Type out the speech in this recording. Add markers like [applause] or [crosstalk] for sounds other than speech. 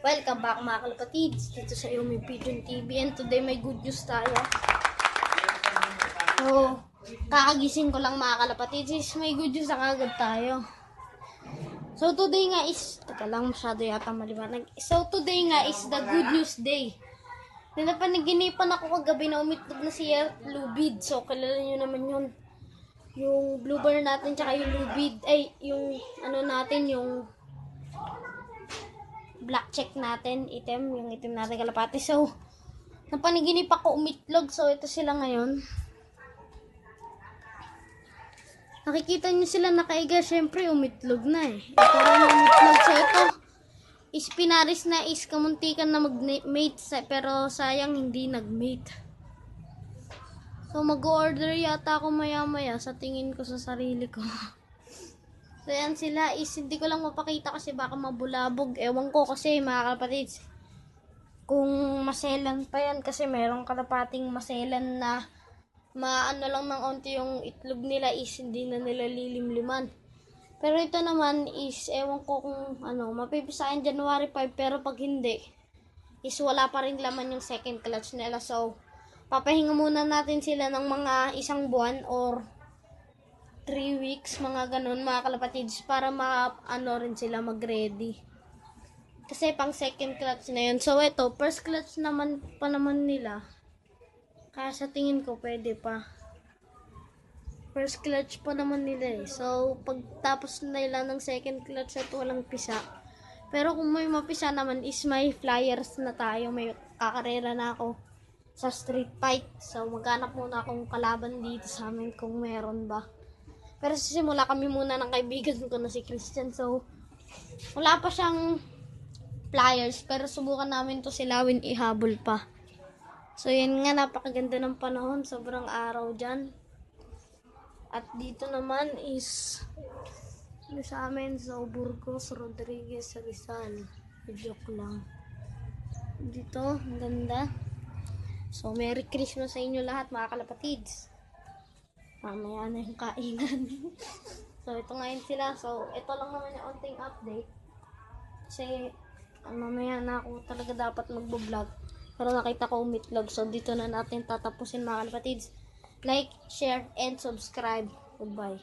Welcome back mga kalapatids dito sa Yumi Pigeon TV and today may good news tayo. So, kakagising ko lang mga kalapatids is may good news na kagad tayo. So today nga is, teka lang masyado yata maliwanag. So today nga is the good news day. Nanapanaginipan ako kagabi na umitlog na si Lubid. So kilala nyo naman yun. Yung bluebird natin tsaka yung lubid. Ay, yung ano natin, yung black check natin, item, yung item natin kalapati. So, napaniginip ako umitlog. So, ito sila ngayon. Nakikita nyo sila nakaiga, syempre umitlog na eh. Ito rin umitlog. So, ito, is na is kamuntikan na mag-mate, pero sayang hindi nag-mate. So, mag-order yata ako maya-maya sa tingin ko sa sarili ko. [laughs] So, yan sila is hindi ko lang mapakita kasi baka mabulabog. Ewan ko kasi mga kapatids. Kung maselan pa yan kasi merong kalapating maselan na maano lang ng onti yung itlog nila is hindi na nila lilimliman. Pero ito naman is ewan ko kung ano, mapipisahin January 5 pero pag hindi is wala pa rin laman yung second clutch nila. So, papahinga muna natin sila ng mga isang buwan or 3 weeks, mga ganun, mga kalapatids, para ma, ano rin sila mag-ready. Kasi pang second clutch na yun. So, ito, first clutch naman pa naman nila. Kaya sa tingin ko, pwede pa. First clutch pa naman nila eh. So, pagtapos nila ng second clutch at walang pisa. Pero kung may mapisa naman is may flyers na tayo. May kakarera na ako sa street fight. So, maghanap muna akong kalaban dito sa amin kung meron ba. Pero sisimula kami muna ng kaibigan ko na si Christian. So, wala pa siyang flyers. Pero subukan namin to silawin ihabol pa. So, yun nga, napakaganda ng panahon. Sobrang araw dyan. At dito naman is ano sa amin sa Burgos, Rodriguez, Rizal. Joke lang. Dito, ang ganda. So, Merry Christmas sa inyo lahat, mga kalapatids. Mamaya na yung kainan. [laughs] so, ito ngayon sila. So, ito lang naman yung onting update. Kasi, ah, mamaya na ako talaga dapat magbo-vlog. Pero nakita ko umitlog. So, dito na natin tatapusin mga kalapatids. Like, share, and subscribe. Goodbye.